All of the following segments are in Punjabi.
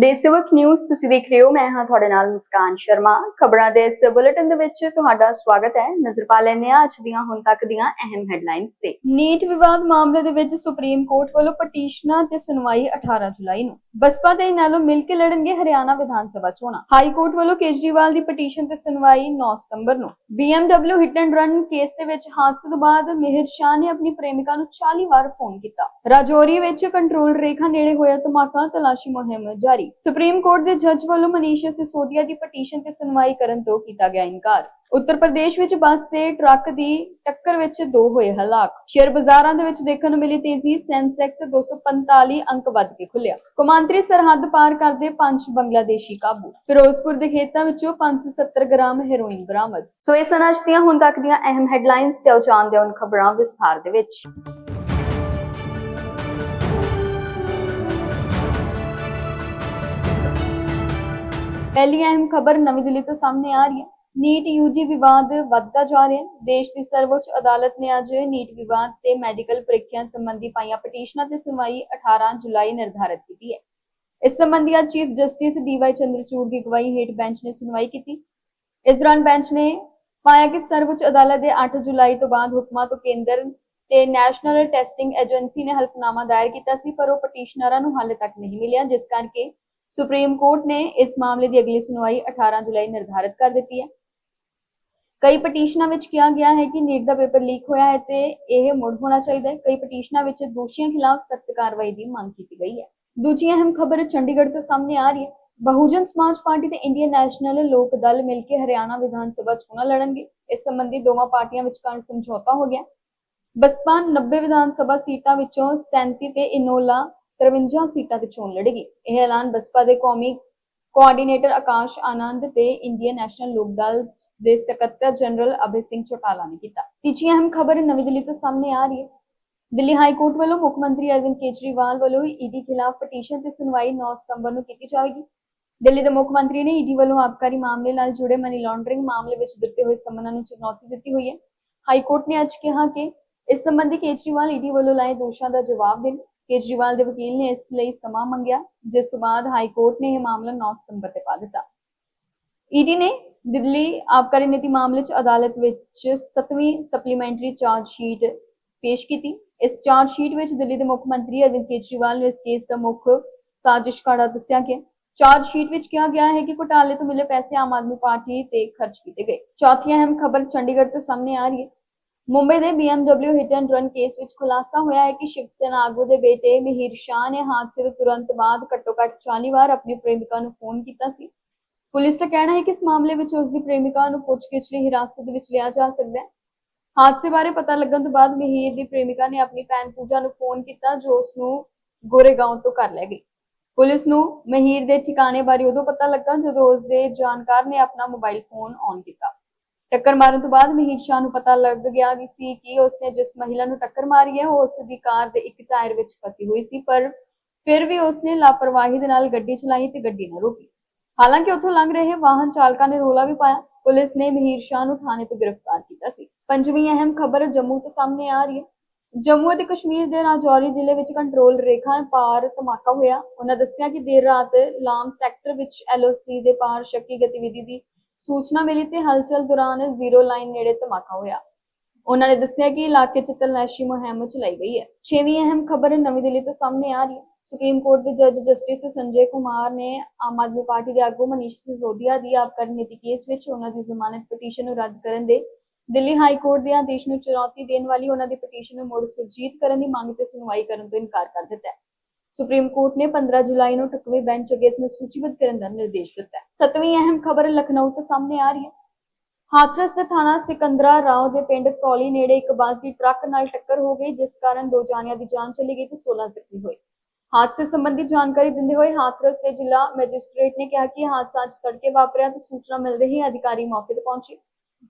ਦੇਸੇਵਕ ਨਿਊਜ਼ ਤੁਸੀਂ ਦੇਖ ਰਹੇ ਹੋ। ਮੈਂ ਹਾਂ ਤੁਹਾਡੇ ਨਾਲ ਮੁਸਕਾਨ ਸ਼ਰਮਾ। ਖਬਰਾਂ ਦੇ ਇਸ ਬੁਲੇਟਿਨ ਦੇ ਵਿੱਚ ਤੁਹਾਡਾ ਸਵਾਗਤ ਹੈ। ਨਜ਼ਰ ਪਾ ਲੈਂਦੇ ਹਾਂ ਅੱਜ ਦੀਆਂ, ਹੁਣ ਤੱਕ ਦੀਆਂ ਅਹਿਮ ਹੈਡਲਾਈਨਸ ਤੇ। ਨੀਟ ਵਿਵਾਦ ਮਾਮਲੇ ਦੇ ਵਿੱਚ ਸੁਪਰੀਮ ਕੋਰਟ ਵੱਲੋਂ ਪਟੀਸ਼ਨਾਂ ਤੇ ਸੁਣਵਾਈ 18 ਜੁਲਾਈ ਨੂੰ। ਬਸਪਾ ਤੇ ਨਾਲੋਂ ਮਿਲ ਕੇ ਲੜਨਗੇ ਹਰਿਆਣਾ ਵਿਧਾਨ ਸਭਾ ਚੋਣਾਂ। ਹਾਈ ਕੋਰਟ ਵੱਲੋਂ ਕੇਜਰੀਵਾਲ ਦੀ ਪਟੀਸ਼ਨ ਤੇ ਸੁਣਵਾਈ 9 ਸਤੰਬਰ ਨੂੰ। BMW hit and run case ਦੇ ਵਿੱਚ ਹਾਦਸੇ ਤੋਂ ਬਾਅਦ ਮਿਹਰ ਸ਼ਾਹ ਨੇ ਆਪਣੀ ਪ੍ਰੇਮਿਕਾ ਨੂੰ 40 ਵਾਰ ਫੋਨ ਕੀਤਾ। ਰਾਜੌਰੀ ਵਿੱਚ ਕੰਟਰੋਲ ਰੇਖਾ ਨੇੜੇ ਹੋਇਆ ਧਮਾਕਾ, ਤਲਾਸ਼ੀ ਮੁਹਿੰਮ ਜਾਰੀ। ਸੁਪਰੀਮ ਕੋਰਟ ਦੇ ਜੱਜ ਵੱਲੋਂ ਮਨੀਸ਼ਾ ਸਿਸੋਦੀਆ ਦੀ ਪਟੀਸ਼ਨ ਤੇ ਸੁਣਵਾਈ ਕਰਨ ਤੋਂ ਕੀਤਾ ਗਿਆ ਇਨਕਾਰ। ਉੱਤਰ ਪ੍ਰਦੇਸ਼ ਵਿੱਚ ਬੱਸ ਤੇ ਟਰੱਕ ਦੀ ਟੱਕਰ ਵਿੱਚ ਦੋ ਹੋਏ ਹਲਾਕ ਸ਼ੇਅਰ ਬਾਜ਼ਾਰਾਂ ਦੇ ਵਿੱਚ ਦੇਖਣ ਨੂੰ ਮਿਲੀ ਤੇਜ਼ੀ ਸੈਂਸੈਕਸ 245 ਅੰਕ ਵੱਧ ਕੇ ਖੁੱਲਿਆ ਕੌਮਾਂਤਰੀ ਸਰਹੱਦ ਪਾਰ ਕਰਦੇ ਪੰਜ ਬੰਗਲਾਦੇਸ਼ੀ ਕਾਬੂ। ਫਿਰੋਜ਼ਪੁਰ ਦੇ ਖੇਤਾਂ ਵਿੱਚੋਂ 570 ਗ੍ਰਾਮ ਹੈਰੋਇਨ ਬਰਾਮਦ। ਸੋ ਇਹ ਸਨ ਅੱਜ ਦੀਆਂ ਹੁਣ ਤੱਕ ਦੀਆਂ ਅਹਿਮ ਹੈਡਲਾਈਨਸ ਤੇ ਉਹ ਜਾਣਦੇ ਹਾਂ ਖਬਰਾਂ ਵਿਸਥਾਰ ਦੇ ਵਿੱਚ। ਪਹਿਲੀ ਅਹਿਮ ਖਬਰ ਨਵੀਂ ਦਿੱਲੀ ਤੋਂ ਸਾਹਮਣੇ ਆ ਰਹੀ ਹੈ। ਨੀਟ ਯੂਜੀ ਵਿਵਾਦ ਵੱਧਦਾ ਜਾ ਰਿਹਾ ਹੈ। ਦੇਸ਼ ਦੀ ਸਰਵਉੱਚ ਅਦਾਲਤ ਨੇ ਅੱਜ ਨੀਟ ਵਿਵਾਦ ਤੇ ਮੈਡੀਕਲ ਪ੍ਰੀਖਿਆ ਸੰਬੰਧੀ ਪਾਈਆਂ ਪਟੀਸ਼ਨਾਂ ਤੇ ਸੁਣਵਾਈ 18 ਜੁਲਾਈ ਨਿਰਧਾਰਤ ਕੀਤੀ ਹੈ। ਇਸ ਸੰਬੰਧੀ ਅੱਜ ਚੀਫ ਜਸਟਿਸ ਡੀਵਾਈ ਚੰਦਰਚੂੜ ਦੀ ਅਗਵਾਈ ਹੇਠ ਬੈਂਚ ਨੇ ਸੁਣਵਾਈ ਕੀਤੀ। ਇਸ ਦੌਰਾਨ ਬੈਂਚ ਨੇ ਪਾਇਆ ਕਿ ਸਰਵਉੱਚ ਅਦਾਲਤ ਦੇ 8 ਜੁਲਾਈ ਤੋਂ ਬਾਅਦ ਹੁਕਮਾਂ ਤੋਂ ਕੇਂਦਰ ਤੇ ਨੈਸ਼ਨਲ ਟੈਸਟਿੰਗ ਏਜੰਸੀ ਨੇ ਹਲਫਨਾਮਾ ਦਾਇਰ ਕੀਤਾ ਸੀ, ਪਰ ਉਹ ਪਟੀਸ਼ਨਰਾਂ ਨੂੰ ਹਾਲੇ ਤੱਕ ਨਹੀਂ ਮਿਲਿਆ, ਜਿਸ ਕਰਕੇ ਸੁਪਰੀਮ ਕੋਰਟ ਨੇ ਇਸ ਮਾਮਲੇ ਦੀ ਅਗਲੀ ਸੁਣਵਾਈ 18 ਜੁਲਾਈ ਨਿਰਧਾਰਤ ਕਰ ਦਿੱਤੀ ਹੈ। ਕਈ ਪਟੀਸ਼ਨਾਂ ਵਿੱਚ ਕਿਹਾ ਗਿਆ ਹੈ ਕਿ ਨੀਟ ਦਾ ਪੇਪਰ ਲੀਕ ਹੋਇਆ ਹੈ ਤੇ ਇਹ ਮੁੜ ਹੋਣਾ ਚਾਹੀਦਾ ਹੈ। ਕਈ ਪਟੀਸ਼ਨਾਂ ਵਿੱਚ ਦੋਸ਼ੀਆਂ ਖਿਲਾਫ ਸਖਤ ਕਾਰਵਾਈ ਦੀ ਮੰਗ ਕੀਤੀ ਗਈ ਹੈ। ਦੂਜੀ ਅਹਿਮ ਖਬਰ ਚੰਡੀਗੜ੍ਹ ਤੋਂ ਸਾਹਮਣੇ ਆ ਰਹੀ ਹੈ। ਬਹੁਜਨ ਸਮਾਜ ਪਾਰਟੀ ਤੇ ਇੰਡੀਅਨ ਨੈਸ਼ਨਲ ਲੋਕ ਦਲ ਮਿਲ ਕੇ ਹਰਿਆਣਾ ਵਿਧਾਨ ਸਭਾ ਚੋਣਾਂ ਲੜਨਗੇ। ਇਸ ਸੰਬੰਧੀ ਦੋਵਾਂ ਪਾਰਟੀਆਂ ਵਿਚਕਾਰ ਸਮਝੌਤਾ ਹੋ ਗਿਆ। ਬਸਪਾ 90 ਵਿਧਾਨ ਸਭਾ ਸੀਟਾਂ ਵਿੱਚੋਂ 37 ਤੇ ਇਨੋਲਾ 53 ਸੀਟਾਂ ਤੇ ਚੋਣ ਲੜੇਗੀ। ਇਹ ਐਲਾਨ ਬਸਪਾ ਦੇ ਕੌਮੀ ਕੋਆਰਡੀਨੇਟਰ ਆਕਾਸ਼ ਆਨੰਦ ਤੇ ਇੰਡੀਅਨ ਨੈਸ਼ਨਲ ਲੋਕ ਦਲ ਦੇ ਸਕੱਤਰ ਜਨਰਲ ਅਭੈ ਸਿੰਘ ਚੌਟਾਲਾ ਨੇ ਕੀਤਾ। ਤੀਜੀ ਅਹਿਮ ਖਬਰ ਨਵੀਂ ਦਿੱਲੀ ਤੋਂ ਸਾਹਮਣੇ ਆ ਰਹੀ ਹੈ। ਦਿੱਲੀ ਹਾਈ ਕੋਰਟ ਵੱਲੋਂ ਮੁੱਖ ਮੰਤਰੀ ਅਰਵਿੰਦ ਕੇਜਰੀਵਾਲ ਵੱਲੋਂ ਈਡੀ ਖਿਲਾਫ ਪਟੀਸ਼ਨ ਤੇ ਸੁਣਵਾਈ 9 ਸਤੰਬਰ ਨੂੰ ਕੀਤੀ ਜਾਵੇਗੀ। ਦਿੱਲੀ ਦੇ ਮੁੱਖ ਮੰਤਰੀ ਨੇ ਈਡੀ ਵੱਲੋਂ ਆਬਕਾਰੀ ਮਾਮਲੇ ਨਾਲ ਜੁੜੇ ਮਨੀ ਲਾਂਡਰਿੰਗ ਮਾਮਲੇ ਵਿੱਚ ਦਿੱਤੇ ਹੋਏ ਸਮਨਾਂ ਨੂੰ ਚੁਣੌਤੀ ਦਿੱਤੀ ਹੋਈ ਹੈ। ਹਾਈ ਕੋਰਟ ਨੇ ਅੱਜ ਕਿਹਾ ਕਿ ਇਸ ਸੰਬੰਧੀ ਕੇਜਰੀਵਾਲ ਈਡੀ ਵੱਲੋਂ ਲਾਏ ਦੋਸ਼ਾਂ ਦਾ ਜਵਾਬ ਦੇਣ। ਕੇਜਰੀਵਾਲ ਦੇ ਵਕੀਲ ਨੇ ਇਸ ਲਈ ਸਮਾਂ ਮੰਗਿਆ, ਜਿਸ ਤੋਂ ਬਾਅਦ ਹਾਈ ਕੋਰਟ ਨੇ ਇਹ ਮਾਮਲਾ 9 ਸਤੰਬਰ ਤੇ ਪਾ ਦਿੱਤਾ। ਈਡੀ ਨੇ ਦਿੱਲੀ ਆਬਕਾਰੀ ਨੀਤੀ ਮਾਮਲੇ 'ਚ ਅਦਾਲਤ ਵਿੱਚ 7ਵੀਂ ਸਪਲੀਮੈਂਟਰੀ ਚਾਰਜ ਸ਼ੀਟ ਪੇਸ਼ ਕੀਤੀ। ਇਸ ਚਾਰਜ ਸ਼ੀਟ ਵਿੱਚ ਦਿੱਲੀ ਦੇ ਮੁੱਖ ਮੰਤਰੀ ਅਰਵਿੰਦ ਕੇਜਰੀਵਾਲ ਨੂੰ ਇਸ ਕੇਸ ਦਾ ਮੁੱਖ ਸਾਜ਼ਿਸ਼ਕਾਰਾ ਦੱਸਿਆ ਗਿਆ ਚਾਰਜ ਸ਼ੀਟ ਵਿੱਚ ਕਿਹਾ ਗਿਆ ਹੈ ਕਿ ਘੁਟਾਲੇ ਤੋਂ ਮਿਲੇ ਪੈਸੇ ਆਮ ਆਦਮੀ ਪਾਰਟੀ ਤੇ ਖਰਚ ਕੀਤੇ ਗਏ। ਚੌਥੀ ਅਹਿਮ ਖਬਰ ਚੰਡੀਗੜ੍ਹ ਤੋਂ ਸਾਹਮਣੇ ਆ ਰਹੀ ਹੈ। ਮੁੰਬਈ ਦੇ BMW hit and run case ਵਿੱਚ ਖੁਲਾਸਾ ਹੋਇਆ ਹੈ ਕਿ ਸ਼ਿਵ ਸੈਨਾ ਆਗੂ ਦੇ ਬੇਟੇ ਮਿਹਿਰ ਸ਼ਾਹ ਨੇ ਹਾਦਸੇ ਤੋਂ ਤੁਰੰਤ ਬਾਅਦ ਘੱਟੋ-ਘੱਟ 40 ਵਾਰ ਆਪਣੀ ਪ੍ਰੇਮਿਕਾ ਨੂੰ ਫੋਨ ਕੀਤਾ ਸੀ। ਪੁਲਿਸ ਦਾ ਕਹਿਣਾ ਹੈ ਕਿ ਇਸ ਮਾਮਲੇ ਵਿੱਚ ਉਸ ਦੀ ਪ੍ਰੇਮਿਕਾ ਨੂੰ ਪੁੱਛਗਿੱਛ ਲਈ ਹਿਰਾਸਤ ਵਿੱਚ ਲਿਆ ਜਾ ਸਕਦਾ ਹੈ। ਹਾਦਸੇ ਬਾਰੇ ਪਤਾ ਲੱਗਣ ਤੋਂ ਬਾਅਦ ਮਿਹਿਰ ਦੀ ਪ੍ਰੇਮਿਕਾ ਨੇ ਆਪਣੀ ਭੈਣ ਪੂਜਾ ਨੂੰ ਫੋਨ ਕੀਤਾ, ਜੋ ਉਸ ਨੂੰ ਗੋਰੇਗਾਂਵ ਤੋਂ ਘਰ ਲੈ ਗਈ। ਪੁਲਿਸ ਨੂੰ ਮਹੀਰ ਦੇ ਠਿਕਾਣੇ ਬਾਰੇ ਉਦੋਂ ਪਤਾ ਲੱਗਾ ਜਦੋਂ ਉਸ ਦੇ ਜਾਣਕਾਰ ਨੇ ਆਪਣਾ ਮੋਬਾਈਲ ਫੋਨ ਔਨ ਕੀਤਾ। ਟੱਕਰ ਮਾਰਨ ਤੋਂ ਬਾਅਦ ਮਹੀਰ ਸ਼ਾਹ ਨੂੰ ਪਤਾ ਲੱਗ ਗਿਆ ਕਿ ਸੀ ਕਿ ਉਸਨੇ ਜਿਸ ਮਹਿਲਾ ਨੂੰ ਟੱਕਰ ਮਾਰੀ ਹੈ, ਉਹ ਉਸ ਦੀ ਕਾਰ ਦੇ ਇੱਕ ਟਾਇਰ ਵਿੱਚ ਫਸੀ ਹੋਈ ਸੀ, ਪਰ ਫਿਰ ਵੀ ਉਸਨੇ ਲਾਪਰਵਾਹੀ ਦੇ ਨਾਲ ਗੱਡੀ ਚਲਾਈ ਤੇ ਗੱਡੀ ਨਾ ਰੋਕੀ। ਹਾਲਾਂਕਿ ਉੱਥੋਂ ਲੰਘ ਰਹੇ ਵਾਹਨ ਚਾਲਕਾਂ ਨੇ ਰੋਲਾ ਵੀ ਪਾਇਆ। ਪੁਲਿਸ ਨੇ ਮਹੀਰ ਸ਼ਾਹ ਨੂੰ ਥਾਣੇ ਤੋਂ ਗ੍ਰਿਫਤਾਰ ਕੀਤਾ ਸੀ। ਪੰਜਵੀਂ ਅਹਿਮ ਖਬਰ ਜੰਮੂ ਤੋਂ ਸਾਹਮਣੇ ਆ ਰਹੀ ਹੈ। ਜੰਮੂ ਅਤੇ ਕਸ਼ਮੀਰ ਦੇ ਰਾਜੌਰੀ ਜ਼ਿਲ੍ਹੇ ਵਿੱਚ ਕੰਟਰੋਲ ਰੇਖਾ ਪਾਰ ਧਮਾਕਾ ਹੋਇਆ। ਉਹਨਾਂ ਦੱਸਿਆ ਕਿ ਦੇਰ ਰਾਤ ਲਾਮ ਸੈਕਟਰ ਵਿੱਚ ਐਲਓਸੀ ਦੇ ਪਾਰ ਸ਼ੱਕੀ ਗਤੀਵਿਧੀ ਦੀ ਸੂਚਨਾ ਮਿਲੀ ਤੇ ਹਲਚਲ ਦੌਰਾਨ ਜ਼ੀਰੋ ਲਾਈਨ ਨੇੜੇ ਧਮਾਕਾ ਹੋਇਆ। ਉਹਨਾਂ ਨੇ ਦੱਸਿਆ ਕਿ ਇਲਾਕੇ 'ਚ ਤਲਾਸ਼ੀ ਮੁਹਿੰਮ ਚਲਾਈ ਗਈ ਹੈ। ਛੇਵੀਂ ਅਹਿਮ ਖਬਰ ਨਵੀਂ ਦਿੱਲੀ ਤੋਂ ਸਾਹਮਣੇ ਆ ਰਹੀ ਹੈ। ਸੁਪਰੀਮ ਕੋਰਟ ਦੇ ਜੱਜ ਜਸਟਿਸ ਸੰਜੇ ਕੁਮਾਰ ਨੇ ਆਮ ਆਦਮੀ ਪਾਰਟੀ ਦੇ ਆਗੂ ਮਨੀਸ਼ ਸਿਸੋਦੀਆ ਦੀ ਆਬਕਾਰੀ ਨੀਤੀ ਕੇਸ ਵਿੱਚ ਉਹਨਾਂ ਦੀ ਜ਼ਮਾਨਤ ਪਟੀਸ਼ਨ ਨੂੰ ਰੱਦ ਕਰਨ ਦੇ, ਦਿੱਲੀ ਹਾਈ ਕੋਰਟ ਦੇ ਆਦੇਸ਼ ਨੂੰ ਚੁਣੌਤੀ ਦੇਣ ਵਾਲੀ ਉਹਨਾਂ ਦੀ ਪਟੀਸ਼ਨ ਨੂੰ ਮੁੜ ਸੁਰਜੀਤ ਕਰਨ ਦੀ ਮੰਗ ਤੇ ਸੁਣਵਾਈ ਕਰਨ ਤੋਂ ਇਨਕਾਰ ਕਰ ਦਿੱਤਾ ਹੈ। ਸੁਪਰੀਮ ਕੋਰਟ ਨੇ 15 ਜੁਲਾਈ ਨੂੰ ਟੁਕਵੇਂ ਬੈਂਚ ਅੱਗੇ ਇਸ ਨੂੰ ਸੂਚੀਬੱਧ ਕਰਨ ਦਾ ਨਿਰਦੇਸ਼ ਦਿੱਤਾ ਹੈ। ਸੱਤਵੀਂ ਅਹਿਮ ਖਬਰ ਲਖਨਊ ਤੋਂ ਸਾਹਮਣੇ ਆ ਰਹੀ ਹੈ। ਹਾਥਰਸ ਦੇ ਥਾਣਾ ਸਿਕੰਦਰਾ ਰਾਓ ਦੇ ਪਿੰਡ ਕੌਲੀ ਨੇੜੇ ਇੱਕ ਬੱਸ ਦੀ ਟਰੱਕ ਨਾਲ ਟੱਕਰ ਹੋ ਗਈ, ਜਿਸ ਕਾਰਨ ਦੋ ਜਾਨਿਆਂ ਦੀ ਜਾਨ ਚਲੀ ਗਈ ਤੇ 16 ਜ਼ਖਮੀ ਹੋਏ। ਹਾਦਸੇ ਸੰਬੰਧੀ ਜਾਣਕਾਰੀ ਦਿੰਦੇ ਹੋਏ ਹਾਥਰਸ ਦੇ ਜ਼ਿਲ੍ਹਾ ਮੈਜਿਸਟ੍ਰੇਟ ਨੇ ਕਿਹਾ ਕਿ ਹਾਦਸਾ ਅੱਜ ਤੜਕੇ ਵਾਪਰਿਆ ਤੇ ਸੂਚਨਾ ਮਿਲਦੇ ਹੀ, ਅਧਿਕਾਰੀ ਮੌਕੇ ਤੇ ਪਹੁੰਚੇ।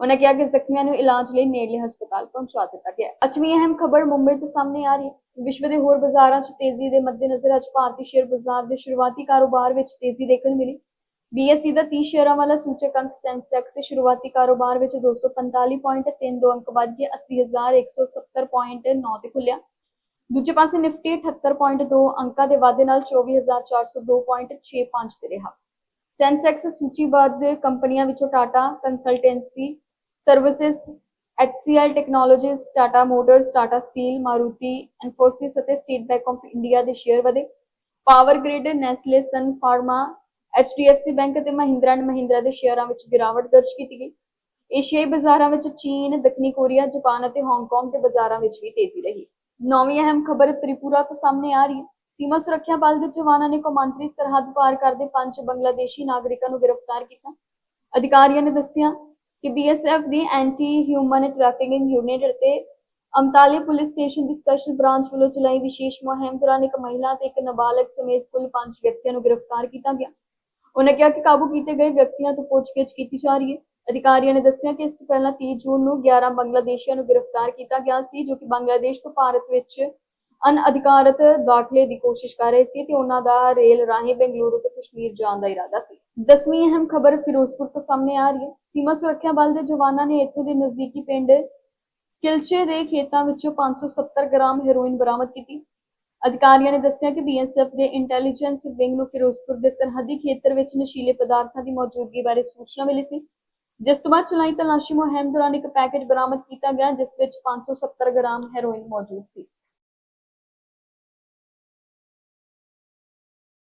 ਉਹਨਾਂ ਕਿਹਾ ਕਿ ਜ਼ਖਮੀਆਂ ਨੂੰ ਇਲਾਜ ਲਈ ਨੇੜਲੇ ਹਸਪਤਾਲ ਪਹੁੰਚਾ ਦਿੱਤਾ ਗਿਆ। ਹੈ। ਅਹਿਮ ਖਬਰ ਮੁੰਬਈ ਤੋਂ ਸਾਹਮਣੇ ਆ ਰਹੀ ਹੈ। ਵਿਸ਼ਵ ਦੇ ਹੋਰ ਬਾਜ਼ਾਰਾਂ 'ਚ ਤੇਜ਼ੀ ਦੇ ਮੱਦੇਨਜ਼ਰ ਅੱਜ ਭਾਰਤੀ ਸ਼ੇਅਰ ਬਾਜ਼ਾਰ ਦੇ ਸ਼ੁਰੂਆਤੀ ਕਾਰੋਬਾਰ ਵਿੱਚ ਤੇਜ਼ੀ ਦੇਖਣ ਮਿਲੀ। BSE ਦਾ 30 ਸ਼ੇਅਰਾਂ ਵਾਲਾ ਸੂਚਕ ਅੰਕ ਸੈਂਸੈਕਸ ਦੇ ਸ਼ੁਰੂਆਤੀ ਕਾਰੋਬਾਰ ਵਿੱਚ 245.32 ਅੰਕ ਵੱਧ ਕੇ 80170.9 ਤੇ ਖੁੱਲਿਆ ਦੂਜੇ ਪਾਸੇ ਨਿਫਟੀ 78.2 ਅੰਕਾਂ ਦੇ ਵਾਧੇ ਨਾਲ 24402.65 ਤੇ ਰਿਹਾ। ਸੈਂਸੈਕਸ ਸੂਚੀਬੱਧ ਕੰਪਨੀਆਂ ਵਿੱਚੋਂ Tata consultancy services HCL technologies Tata motors Tata steel Maruti Infosys ਅਤੇ ਸਟੇਟ ਬੈਂਕ ਆਫ ਇੰਡੀਆ ਦੇ ਸ਼ੇਅਰ ਵਧੇ। Power grid Nestle sun pharma HDFC bank ਅਤੇ ਮਹਿੰਦਰਾ ਐਂਡ ਮਹਿੰਦਰਾ ਦੇ ਸ਼ੇਅਰਾਂ ਵਿੱਚ ਗਿਰਾਵਟ ਦਰਜ ਕੀਤੀ ਗਈ। ਏਸ਼ੀਆਈ ਬਾਜ਼ਾਰਾਂ ਵਿੱਚ ਚੀਨ ਦੱਖਣੀ ਕੋਰੀਆ ਜਾਪਾਨ ਅਤੇ ਹਾਂਗਕਾਂਗ ਦੇ ਬਾਜ਼ਾਰਾਂ ਵਿੱਚ ਵੀ ਤੇਜ਼ੀ ਰਹੀ। ਨੌਵੀਂ ਅਹਿਮ ਖਬਰ ਤ੍ਰਿਪੁਰਾ ਤੋਂ ਸਾਹਮਣੇ ਆ ਰਹੀ ਹੈ। ਸੀਮਾ ਸੁਰੱਖਿਆ ਬਲ ਦੇ ਜਵਾਨਾਂ ਨੇ ਕੌਮਾਂਤਰੀ ਸਰਹੱਦ ਪਾਰ ਕਰਦੇ ਪੰਜ ਬੰਗਲਾਦੇਸ਼ੀ ਨਾਗਰਿਕਾਂ ਨੂੰ ਗ੍ਰਿਫਤਾਰ ਕੀਤਾ। ਅਧਿਕਾਰੀਆਂ ਨੇ ਦੱਸਿਆ ਕਿ ਬੀਐਸਐਫ ਦੀ ਐਂਟੀ ਹਿਊਮਨ ਟ੍ਰੈਫਿਕਿੰਗ ਯੂਨਿਟ ਅਤੇ ਅਮਤਾਲੀ ਪੁਲਿਸ ਸਟੇਸ਼ਨ ਦੀ ਸਪੈਸ਼ਲ ਬ੍ਰਾਂਚ ਵੱਲੋਂ ਚਲਾਈ ਵਿਸ਼ੇਸ਼ ਮੁਹਿੰਮ ਦੌਰਾਨ ਇੱਕ ਮਹਿਲਾ ਤੇ ਇੱਕ ਨਾਬਾਲਗ ਸਮੇਤ ਕੁੱਲ ਪੰਜ ਵਿਅਕਤੀਆਂ ਨੂੰ ਗ੍ਰਿਫਤਾਰ ਕੀਤਾ ਗਿਆ। ਉਹਨਾਂ ਕਿਹਾ ਕਿ ਕਾਬੂ ਕੀਤੇ ਗਏ ਵਿਅਕਤੀਆਂ ਤੋਂ ਪੁੱਛਗਿੱਛ ਕੀਤੀ ਜਾ ਰਹੀ ਹੈ। ਅਧਿਕਾਰੀਆਂ ਨੇ ਦੱਸਿਆ ਕਿ ਇਸ ਤੋਂ ਪਹਿਲਾਂ 30 ਜੂਨ ਨੂੰ 11 ਬੰਗਲਾਦੇਸ਼ੀਆਂ ਨੂੰ ਗ੍ਰਿਫਤਾਰ ਕੀਤਾ ਗਿਆ ਸੀ, ਜੋ ਕਿ ਬੰਗਲਾਦੇਸ਼ ਤੋਂ ਭਾਰਤ ਵਿੱਚ ਅਨਅਧਿਕਾਰਤ ਦਾਖਲੇ ਦੀ ਕੋਸ਼ਿਸ਼ ਕਰ ਰਹੇ ਸੀ ਤੇ ਉਹਨਾਂ ਦਾ ਰੇਲ ਰਾਹੀਂ ਬੈਂਗਲੁਰੂ ਤੋਂ ਕਸ਼ਮੀਰ ਜਾਣ ਦਾ ਇਰਾਦਾ ਸੀ। ਦਸਵੀਂ ਅਹਿਮ ਖਬਰ ਫਿਰੋਜ਼ਪੁਰ ਤੋਂ ਸਾਹਮਣੇ ਆ ਰਹੀ ਹੈ। ਸੀਮਾ ਸੁਰੱਖਿਆ ਬਲ ਦੇ ਜਵਾਨਾਂ ਨੇ ਇੱਥੋਂ ਦੇ ਨਜ਼ਦੀਕੀ ਪਿੰਡ ਕਿਲਚੇ ਦੇ ਖੇਤਾਂ ਵਿੱਚੋਂ 570 ਗ੍ਰਾਮ ਹੈਰੋਇਨ ਬਰਾਮਦ ਕੀਤੀ। ਅਧਿਕਾਰੀਆਂ ਨੇ ਦੱਸਿਆ ਕਿ ਬੀਐਸਐਫ ਦੇ ਇੰਟੈਲੀਜੈਂਸ ਵਿੰਗ ਨੂੰ ਫਿਰੋਜ਼ਪੁਰ ਦੇ ਸਰਹੱਦੀ ਖੇਤਰ ਵਿੱਚ ਨਸ਼ੀਲੇ ਪਦਾਰਥਾਂ ਦੀ ਮੌਜੂਦਗੀ ਬਾਰੇ ਸੂਚਨਾ ਮਿਲੀ ਸੀ। ਜਿਸ ਤੋਂ ਬਾਅਦ ਚਲਾਈ ਤਲਾਸ਼ੀ ਮੁਹਿੰਮ ਦੌਰਾਨ ਇੱਕ ਪੈਕੇਜ ਬਰਾਮਦ ਕੀਤਾ ਗਿਆ, ਜਿਸ ਵਿੱਚ 570 ਗ੍ਰਾਮ ਹੈਰੋਇਨ ਮੌਜੂਦ ਸੀ।